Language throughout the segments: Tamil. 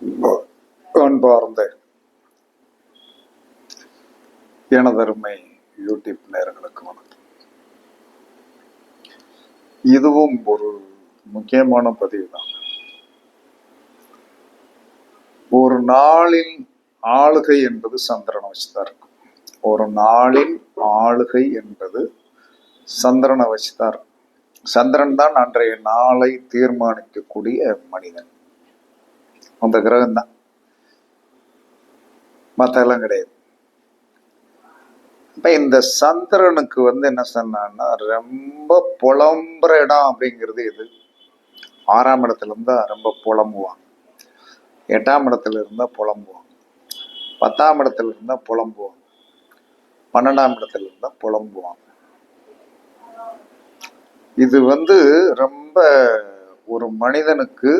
அன்பார்ந்த எனதருமை யூடியூப் நேர்களுக்கு வணக்கம். இதுவும் ஒரு முக்கியமான பதிவு தான் ஒரு நாளின் ஆளுகை என்பது சந்திரனை வச்சுதான் இருக்கும். ஒரு நாளின் ஆளுகை என்பது சந்திரனை வச்சுதான் இருக்கும். சந்திரன் தான் அன்றைய நாளை தீர்மானிக்கக்கூடிய மனிதன். அந்த கிரகம் தான் மற்றெல்லாம் கிடையாது. இப்போ இந்த சந்திரனுக்கு வந்து என்ன சொன்னான்னா ரொம்ப புலம்புற இடம் அப்படிங்கிறது இது ஆறாம் இடத்துல இருந்தால் ரொம்ப புலம்புவான் எட்டாம் இடத்துல இருந்தால் புலம்புவான் பத்தாம் இடத்துல இருந்தால் புலம்புவான் பன்னெண்டாம் இடத்துல இருந்தால் புலம்புவான் இது வந்து ரொம்ப ஒரு மனிதனுக்கு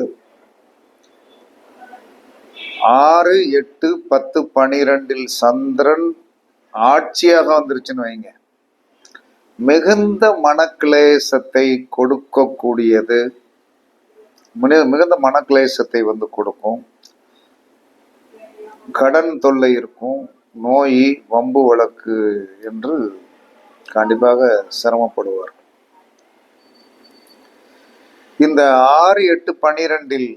ஆறு எட்டு பத்து பனிரெண்டில் சந்திரன் ஆட்சியாக வந்துருச்சுன்னு வைங்க. மிகுந்த மனக்லேசத்தை கொடுக்கக்கூடியது மிகுந்த மனக்லேசத்தை வந்து கொடுக்கும். கடன் தொல்லை இருக்கும் நோய் வம்பு வழக்கு என்று கண்டிப்பாக சிரமப்படுவார் இந்த ஆறு எட்டு பனிரெண்டில்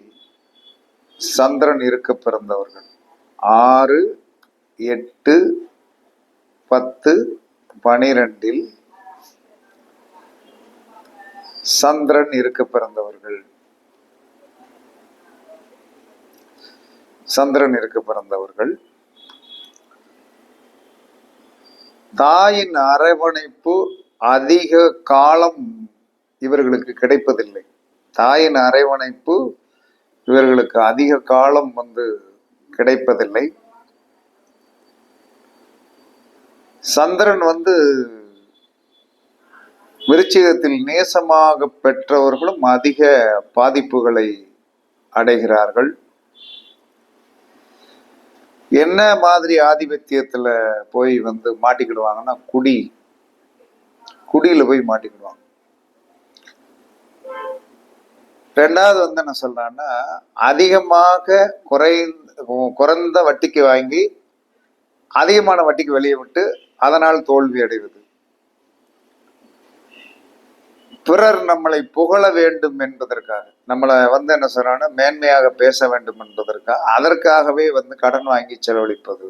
சந்திரன் இருக்க பிறந்தவர்கள். ஆறு எட்டு பத்து பனிரெண்டில் சந்திரன் இருக்க பிறந்தவர்கள். சந்திரன் இருக்க பிறந்தவர்கள். தாயின் அரவணைப்பு அதிக காலம் இவர்களுக்கு கிடைப்பதில்லை. தாயின் அரவணைப்பு இவர்களுக்கு அதிக காலம் வந்து கிடைப்பதில்லை. சந்திரன் வந்து விருச்சிகத்தில் நேசமாக பெற்றவர்களும் அதிக பாதிப்புகளை அடைகிறார்கள். என்ன மாதிரி ஆதிபத்தியத்தில் போய் வந்து மாட்டிக்கிடுவாங்கன்னா குடி. குடியில் போய் மாட்டிக்கிடுவாங்க. ரெண்டாவது வந்து என்ன சொல்றான்னா அதிகமாக குறை குறைந்த வட்டிக்கு வாங்கி அதிகமான வட்டிக்கு வெளியே விட்டு அதனால் தோல்வி அடைவது. பிறர் நம்மளை புகழ வேண்டும் என்பதற்காக நம்மளை வந்து என்ன சொல்றாங்கன்னா மேன்மையாக பேச வேண்டும் என்பதற்காக அதற்காகவே வந்து கடன் வாங்கி செலவழிப்பது.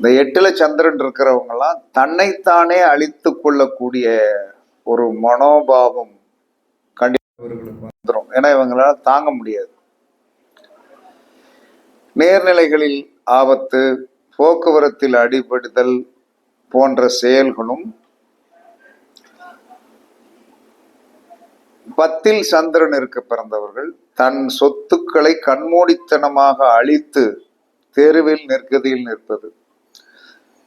இந்த எட்டுல சந்திரன் இருக்கிறவங்க எல்லாம் தன்னைத்தானே அழித்து கொள்ளக்கூடிய ஒரு மனோபாவம் இவர்களுக்கு வந்துடும் ஏன்னா இவங்களால் தாங்க முடியாது. நேர்நிலைகளில் ஆபத்து போக்குவரத்தில் அடிபடுதல் போன்ற செயல்களும் பத்தில் சந்திரன் இருக்க பிறந்தவர்கள் தன் சொத்துக்களை கண்மூடித்தனமாக அழித்து தெருவில் நெற்கதியில் நிற்பது.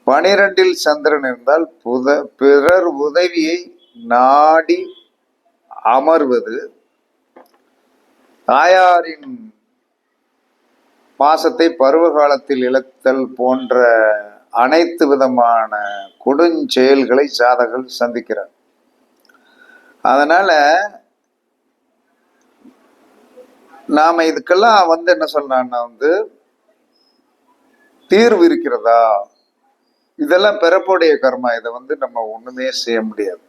பனிரெண்டில் சந்திரன் இருந்தால் புத பிறர் உதவியை நாடி அமர்வது தாயாரின் பாசத்தை பருவ காலத்தில் இழத்தல் போன்ற அனைத்து விதமான கொடுஞ்செயல்களை சாதகர்கள் சந்திக்கிறார். அதனால நாம இதுக்கெல்லாம் வந்து என்ன சொல்றான்னா வந்து தீர்வு இருக்கிறதா? இதெல்லாம் பிறப்புடைய கர்மா. இதை வந்து நம்ம ஒண்ணுமே செய்ய முடியாது.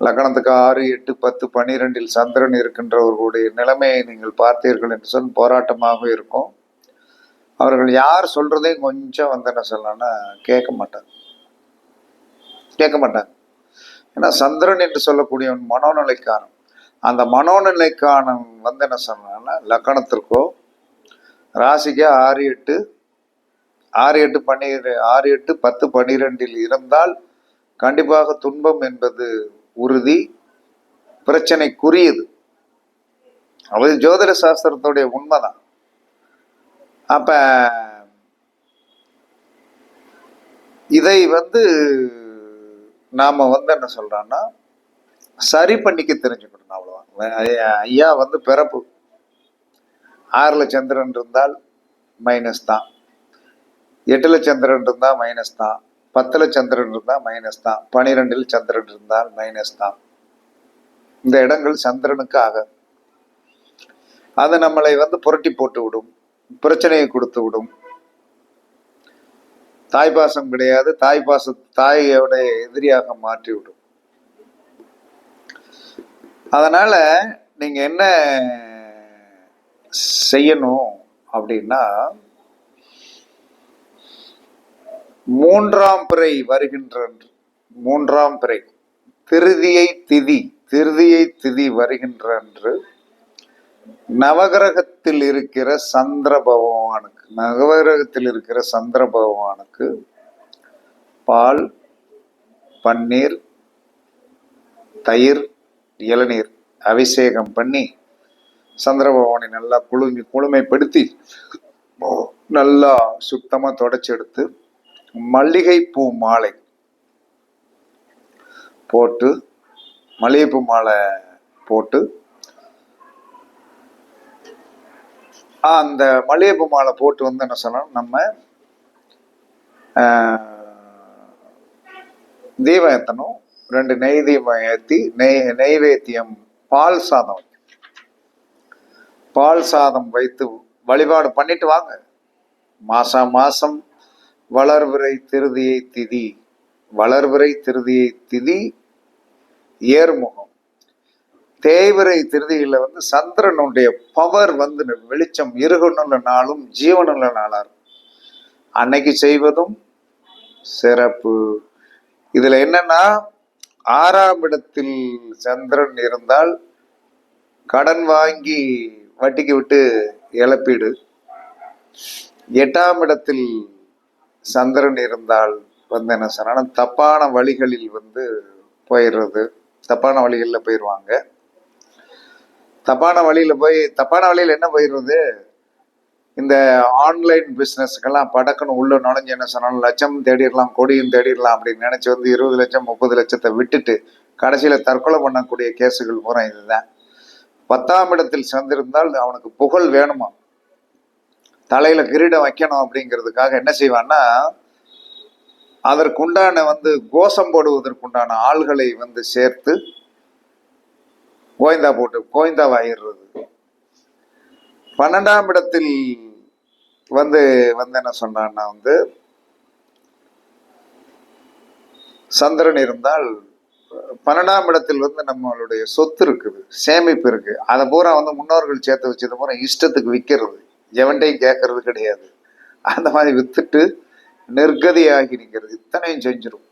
லக்கணத்துக்கு ஆறு எட்டு பத்து பன்னிரெண்டில் சந்திரன் இருக்கின்றவர்களுடைய நிலைமையை நீங்கள் பார்த்தீர்கள் என்று சொல் போராட்டமாக இருக்கும். அவர்கள் யார் சொல்கிறதையும் கொஞ்சம் வந்து என்ன சொல்லலாம்னா கேட்க மாட்டாங்க கேட்க மாட்டாங்க ஏன்னா சந்திரன் என்று சொல்லக்கூடியவன் மனோநிலைக்காரன். அந்த மனோநிலைக்காரன் வந்து என்ன சொன்னான்னா லக்கணத்திற்கோ ராசிக்கு ஆறு எட்டு ஆறு எட்டு பன்னிரெண்டு ஆறு எட்டு பத்து பன்னிரெண்டில் இருந்தால் கண்டிப்பாக துன்பம் என்பது உறுதி பிரச்சனைக்குரியது. அது ஜோதிட சாஸ்திரத்துடைய உண்மைதான். அப்ப இதை வந்து நாம வந்து என்ன சொல்றோம்னா சரி பண்ணிக்க தெரிஞ்சுக்கணும் அவ்வளவுதான். ஐயா- வந்து பிறப்பு. ஆறுல சந்திரன் இருந்தால் மைனஸ் தான். எட்டுல சந்திரன் இருந்தால் மைனஸ் தான். பத்துல சந்திரன் இருந்தால் மைனஸ் தான். பனிரெண்டில் சந்திரன் இருந்தால் மைனஸ் தான். இந்த இடங்கள் சந்திரனுக்கு ஆகாது அது நம்மளை வந்து புரட்டி போட்டு விடும். பிரச்சனையை கொடுத்து விடும். தாய் பாசம் கிடையாது. தாய் பாச தாயோட எதிரியாக மாற்றி விடும். அதனால நீங்க என்ன செய்யணும் அப்படின்னா மூன்றாம் பிறை வருகின்ற மூன்றாம் பிறை. திருதியை திதி திருதியை திதி வருகின்ற அன்று நவகிரகத்தில் இருக்கிற சந்திர பகவானுக்கு நவகிரகத்தில் இருக்கிற சந்திர பகவானுக்கு பால் பன்னீர் தயிர் இளநீர் அபிஷேகம் பண்ணி சந்திர பகவானை நல்லா குளுமி குளுமைப்படுத்தி நல்லா சுத்தமாக தொடச்சி எடுத்து மல்லிகைப்பூ மாலை போட்டு மல்லிகைப்பூ மாலை போட்டு அந்த மல்லிகைப்பூ மாலை போட்டு வந்து என்ன சொல்லணும் நம்ம தீபம் ஏற்றணும் ரெண்டு நெய் தீபம் ஏற்றி நெய் நெய்வேத்தியம் பால் சாதம் பால் சாதம் வைத்து வழிபாடு பண்ணிட்டு வாங்க. மாசம் மாசம் வளர்விரை திருதியை திதி. வளர்விரை திருதியை திதி ஏர்முகம். தேய்விரை திருதியில வந்து சந்திரனுடைய பவர் வந்து வெளிச்சம் இருகணுள்ள நாளும் ஜீவனுள்ள நாளா இருக்கும் அன்னைக்கு செய்வதும் சிறப்பு. இதுல என்னன்னா ஆறாம் இடத்தில் சந்திரன் இருந்தால் கடன் வாங்கி வட்டிக்கு விட்டு இழப்பீடு. எட்டாம் இடத்தில் சந்திரன் இருந்தால் வந்து என்ன சொன்னா தப்பான வழிகளில் வந்து போயிடுறது. தப்பான வழிகளில் போயிடுவாங்க தப்பான வழியில் போய் தப்பான வழியில் என்ன போயிடுறது இந்த ஆன்லைன் பிஸ்னஸ்க்கெல்லாம் படக்குன்னு உள்ள நுழைஞ்சு என்ன சொன்னாலும் லட்சம் தேடிடலாம் கொடியும் தேடிடலாம் அப்படின்னு நினச்சி வந்து இருபது லட்சம் முப்பது லட்சத்தை விட்டுட்டு கடைசியில் தற்கொலை பண்ணக்கூடிய கேஸுகள் பூரா இதுதான். பத்தாம் இடத்தில் சந்திருந்தால் அவனுக்கு புகழ் வேணுமா? தலையில கிரீடம் வைக்கணும் அப்படிங்கிறதுக்காக என்ன செய்வான்னா அதற்குண்டான வந்து கோஷம் போடுவதற்குண்டான ஆள்களை வந்து சேர்த்து கோயந்தா போட்டு கோயந்தாவாயிடுறது பன்னெண்டாம் இடத்தில் வந்து வந்து என்ன சொன்னான்னா வந்து சந்திரன் இருந்தால் பன்னெண்டாம் இடத்தில் வந்து நம்மளுடைய சொத்து இருக்குது சேமிப்பு இருக்கு அதை பூரா வந்து முன்னோர்கள் சேர்த்து வச்சது பூரா இஷ்டத்துக்கு விற்கிறது எவன்டையும் கேட்கறது கிடையாது. அந்த மாதிரி வித்துட்டு நிர்கதியாகி நிற்கிறது. இத்தனையும் செஞ்சிடும்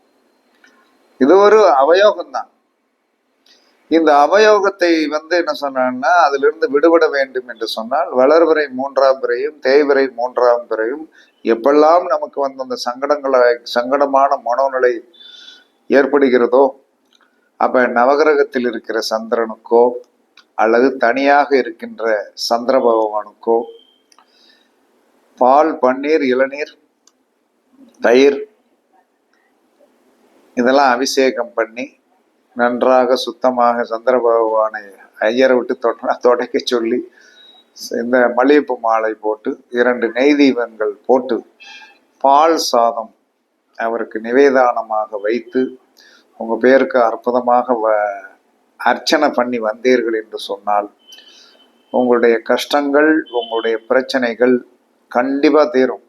இது ஒரு அவயோகம் தான் இந்த அவயோகத்தை வந்து என்ன சொன்னான்னா அதிலிருந்து விடுபட வேண்டும் என்று சொன்னால் வளர்வரை மூன்றாம் பிறையும் தேய்வரை மூன்றாம் பிறையும் எப்பெல்லாம் நமக்கு வந்து அந்த சங்கடங்களை சங்கடமான மனோநிலை ஏற்படுகிறதோ அப்ப நவகிரகத்தில் இருக்கிற சந்திரனுக்கோ அல்லது தனியாக இருக்கின்ற சந்திர பகவானுக்கோ பால் பன்னீர் இளநீர் தயிர் இதெல்லாம் அபிஷேகம் பண்ணி நன்றாக சுத்தமாக சந்திர பகவானை ஐயரை விட்டு தொட தொடக்க சொல்லி இந்த மல்லிகைப்பூ மாலை போட்டு இரண்டு நெய் தீபங்கள் போட்டு பால் சாதம் அவருக்கு நிவேதானமாக வைத்து உங்கள் பேருக்கு அற்புதமாக வ அர்ச்சனை பண்ணி வந்தீர்கள் என்று சொன்னால் உங்களுடைய கஷ்டங்கள் உங்களுடைய பிரச்சனைகள் கண்டிப்பா தீரும்.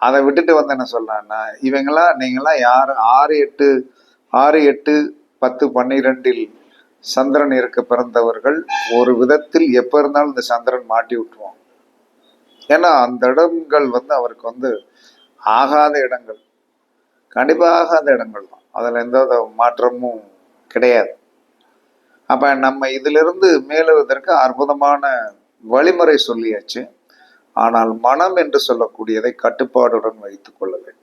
அதை விட்டுட்டு வந்து என்ன சொல்லலாம்னா இவங்கெல்லாம் நீங்களாம் யார்? ஆறு எட்டு ஆறு எட்டு பத்து பன்னிரெண்டில் சந்திரன் இருக்க பிறந்தவர்கள் ஒரு விதத்தில் எப்ப இருந்தாலும் இந்த சந்திரன் மாட்டி விட்டுருவோம் ஏன்னா அந்த இடங்கள் வந்து அவருக்கு வந்து ஆகாத இடங்கள். கண்டிப்பாக ஆகாத இடங்கள் தான். அதில் எந்த வித மாற்றமும் கிடையாது. அப்ப நம்ம இதிலிருந்து மேலுவதற்கு அற்புதமான வழிமுறை சொல்லியாச்சு. ஆனால் மனம் என்று சொல்லக்கூடியதை கட்டுப்பாடுடன் வைத்துக் கொள்ள வேண்டும்.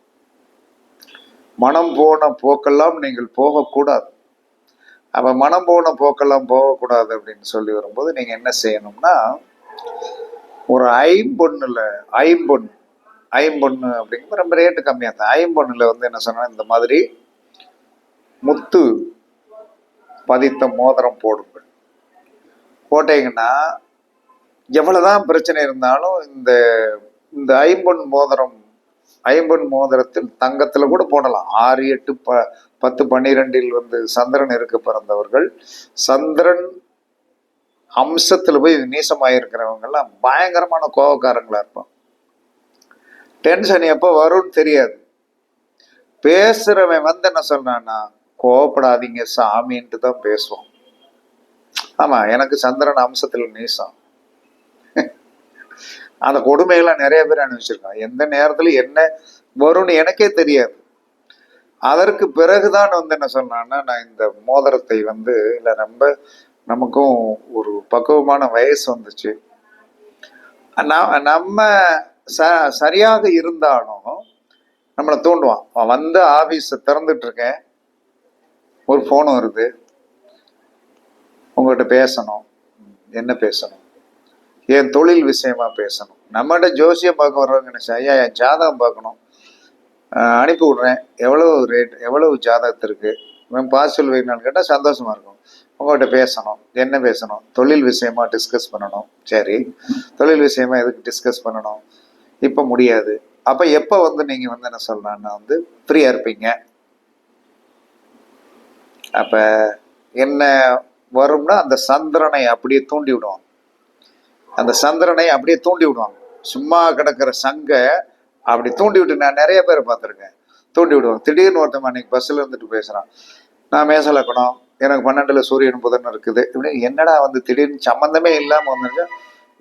மனம் போன போக்கெல்லாம் நீங்கள் போகக்கூடாது. அப்ப மனம் போன போக்கெல்லாம் போகக்கூடாது அப்படின்னு சொல்லி வரும்போது நீங்க என்ன செய்யணும்னா ஒரு ஐம்பொண்ணுல ஐம்பொன் ஐம்பொண்ணு அப்படிங்கும்போது ரொம்ப ரேட்டு கம்மியாக தான். ஐம்பொண்ணில் வந்து என்ன சொன்னால் இந்த மாதிரி முத்து பதித்த மோதிரம் போடுங்கள். போட்டீங்கன்னா எவ்வளவுதான் பிரச்சனை இருந்தாலும் இந்த இந்த ஐம்பொன் மோதிரம் ஐம்பொன் மோதிரத்தில் தங்கத்துல கூட போடலாம். ஆறு எட்டு ப பத்து பன்னிரெண்டில் வந்து சந்திரன் இருக்க பிறந்தவர்கள். சந்திரன் அம்சத்துல போய் நீசமாயிருக்கிறவங்கெல்லாம் பயங்கரமான கோபக்காரங்களா இருப்பான். டென்ஷன் எப்போ வரும்னு தெரியாது. பேசுறவன் வந்து என்ன சொல்றான்னா கோவப்படாதீங்க சாமின்ட்டு தான் பேசுவோம். ஆமா எனக்கு சந்திரன் அம்சத்துல நீசம். அந்த கொடுமைகளை நிறைய பேர் அனுபவிச்சிருக்கான் எந்த நேரத்துல என்ன வரும்னு எனக்கே தெரியாது. அதற்கு பிறகுதான் வந்து என்ன சொன்னான்னா நான் இந்த மோதிரத்தை வந்து இல்லை ரொம்ப நமக்கும் ஒரு பக்குவமான வயசு வந்துச்சு. நம்ம ச சரியாக இருந்தாலும் நம்மளை தூண்டுவான். வந்து ஆஃபீஸை திறந்துட்டு இருக்கேன் ஒரு ஃபோன் வருது. உங்கள்கிட்ட பேசணும். என்ன பேசணும்? என் தொழில் விஷயமா பேசணும். நம்மகிட்ட ஜோசியம் பார்க்க வர்றவங்க நினைச்சா ஐயா என் ஜாதகம் பார்க்கணும். அனுப்பி விட்றேன். எவ்வளவு ரேட் எவ்வளவு ஜாதகத்திற்கு மேம் பார்சல் வைக்கணும்னு கேட்டால் சந்தோஷமா இருக்கும். உங்கள்கிட்ட பேசணும். என்ன பேசணும்? தொழில் விஷயமா டிஸ்கஸ் பண்ணணும். சரி. தொழில் விஷயமா எதுக்கு டிஸ்கஸ் பண்ணணும்? இப்போ முடியாது. அப்போ எப்போ வந்து நீங்கள் வந்து என்ன சொல்லலாம்னா வந்து ஃப்ரீயாக இருப்பீங்க. அப்போ என்ன வரும்னா அந்த சந்திரனை அப்படியே தூண்டி விடுவாங்க அந்த சந்திரனை அப்படியே தூண்டி விடுவாங்க. சும்மா கிடக்கிற சங்க அப்படி தூண்டி விட்டு நான் நிறைய பேரை பார்த்துருக்கேன். தூண்டி விடுவாங்க. திடீர்னு ஒருத்தன் அன்னைக்கு பஸ்ஸில் இருந்துட்டு பேசுகிறான் நான் மேசலக்கணும் எனக்கு பன்னெண்டுல சூரியன் புதன் இருக்குது. இப்படி என்னடா வந்து திடீர்னு சம்மந்தமே இல்லாமல் வந்துருச்சு.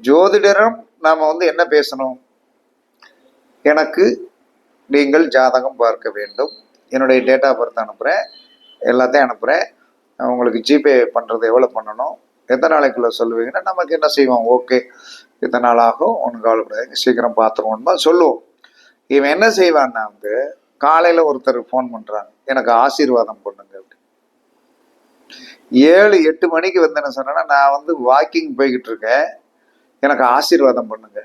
ஜோதிடரும் நாம் வந்து என்ன பேசணும்? எனக்கு நீங்கள் ஜாதகம் பார்க்க வேண்டும். என்னுடைய டேட் ஆஃப் பர்த் அனுப்புகிறேன் எல்லாத்தையும் அனுப்புகிறேன் உங்களுக்கு ஜிபே பண்ணுறது எவ்வளோ பண்ணணும்? எத்தனை நாளைக்குள்ள சொல்லுவீங்கன்னா நமக்கு என்ன செய்வோம்? ஓகே. இத்தனை நாள் ஆகும் ஒன்றும் கவலைப்படாது சீக்கிரம் பார்த்துருவோம் தான் சொல்லுவோம். இவன் என்ன செய்வான்னா வந்து காலையில் ஒருத்தர் ஃபோன் பண்ணுறாங்க எனக்கு ஆசீர்வாதம் பண்ணுங்க அப்படி ஏழு எட்டு மணிக்கு வந்து என்ன சொன்னேன்னா நான் வந்து வாக்கிங் போய்கிட்டு இருக்கேன். எனக்கு ஆசீர்வாதம் பண்ணுங்க.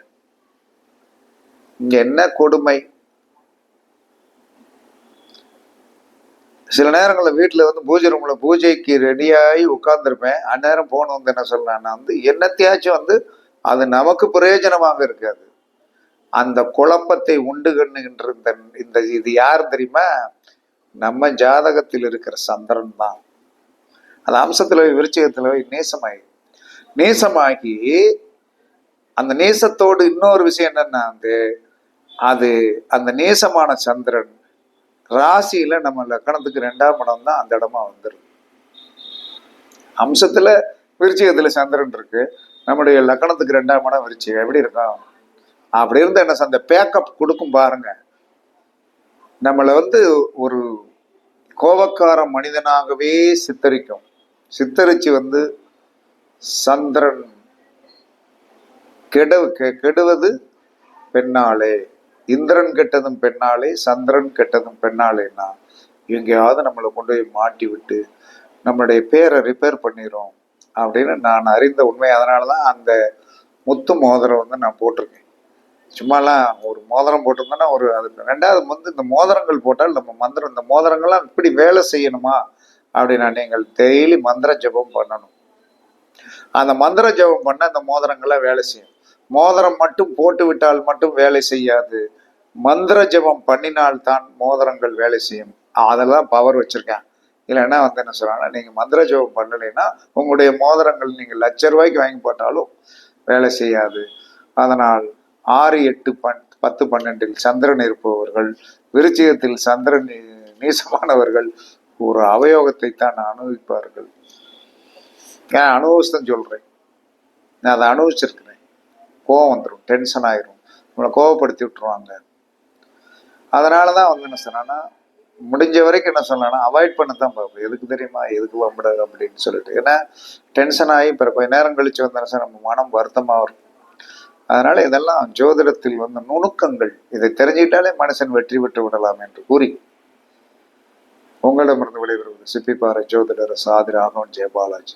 இங்கே என்ன கொடுமை? சில நேரங்களில் வீட்டில் வந்து பூஜை ரூமில் பூஜைக்கு ரெடியாகி உட்காந்துருப்பேன் அந்நேரம் ஃபோன் வந்து என்ன சொல்லலாம்னா வந்து என்னத்தையாச்சும் வந்து அது நமக்கு பிரயோஜனமாக இருக்காது. அந்த குழப்பத்தை உண்டு கண்ணுகின்ற இந்த இந்த இது யார் தெரியுமா? நம்ம ஜாதகத்தில் இருக்கிற சந்திரன் தான். அந்த அம்சத்தில் போய் போய் நேசமாகி நேசமாகி அந்த நேசத்தோடு இன்னொரு விஷயம் என்னன்னா வந்து அது அந்த நேசமான சந்திரன் ராசியில நம்ம லக்கணத்துக்கு ரெண்டாம் இடம் தான் அந்த இடமா வந்துடும் அம்சத்துல விருச்சிகத்துல சந்திரன் இருக்கு. நம்முடைய லக்கணத்துக்கு ரெண்டாம் இடம் விருச்சிகம். எப்படி இருக்கும் அப்படி இருந்து என்ன அந்த பேக்கப் கொடுக்கும் பாருங்க. நம்மளை வந்து ஒரு கோபக்கார மனிதனாகவே சித்தரிக்கும். சித்தரிச்சு வந்து சந்திரன் கெடு கெ- கெடுவது பெண்ணாலே. இந்திரன் கெட்டதும் பெண்ணாலே சந்திரன் கெட்டதும் பெண்ணாலேன்னா எங்கேயாவது நம்மளை கொண்டு போய் மாட்டி விட்டு நம்மளுடைய பேரை ரிப்பேர் பண்ணிடும் அப்படின்னு நான் அறிந்த உண்மை. அதனால தான் அந்த முத்து மோதிரம் வந்து நான் போட்டிருக்கேன். சும்மாலாம் ஒரு மோதிரம் போட்டிருந்தோன்னா ஒரு அதுக்கு ரெண்டாவது வந்து இந்த மோதிரங்கள் போட்டால் நம்ம மந்திரம் இந்த மோதிரங்கள்லாம் இப்படி வேலை செய்யணுமா? அப்படின்னா நீங்கள் டெய்லி மந்திர ஜெபம் பண்ணணும். அந்த மந்திர ஜெபம் பண்ண அந்த மோதிரங்கள்லாம் வேலை செய்யும். மோதிரம் மட்டும் போட்டு விட்டால் மட்டும் வேலை செய்யாது. மந்திர ஜெபம் பண்ணினால் தான் மோதிரங்கள் வேலை செய்யும். அதெல்லாம் பவர் வச்சிருக்கேன். இல்லைன்னா வந்து என்ன சொல்றாங்கன்னா நீங்க மந்திர ஜெபம் பண்ணலைன்னா உங்களுடைய மோதிரங்கள் நீங்க லட்ச ரூபாய்க்கு வாங்கி போட்டாலும் வேலை செய்யாது. அதனால் ஆறு எட்டு பன் பத்து பன்னெண்டில் சந்திரன் இருப்பவர்கள் விருச்சிகத்தில் சந்திரன் நீ- நீசமானவர்கள் ஒரு அவயோகத்தை தான் அனுபவிப்பார்கள். நான் அனுபவிச்சுதான் சொல்றேன். நான் அதை அனுபவிச்சிருக்கேன் கோவம் வந்துடும் டென்ஷன் ஆயிரும். உங்களை கோவப்படுத்தி விட்டுருவாங்க. அதனால தான் வந்து என்ன சொன்னான்னா முடிஞ்ச வரைக்கும் என்ன சொல்லலாம்னா அவாய்ட் பண்ண தான் பார்ப்போம். எதுக்கு தெரியுமா? எதுக்கு வம்பட அப்படின்னு சொல்லிட்டு. ஏன்னா டென்ஷன் ஆகி பிற கொஞ்ச நேரம் கழிச்சு வந்து நம்ம மனம் வருத்தமாக இருக்கும் அதனால இதெல்லாம் ஜோதிடத்தில் வந்து நுணுக்கங்கள். இதை தெரிஞ்சுக்கிட்டாலே மனுஷன் வெற்றி பெற்று விடலாம் என்று கூறி. உங்களிடமிருந்து விடைபெறுவது சிப்பிப்பாறை ஜோதிடர் சாதி ராகவன் ஜெயபாலாஜி.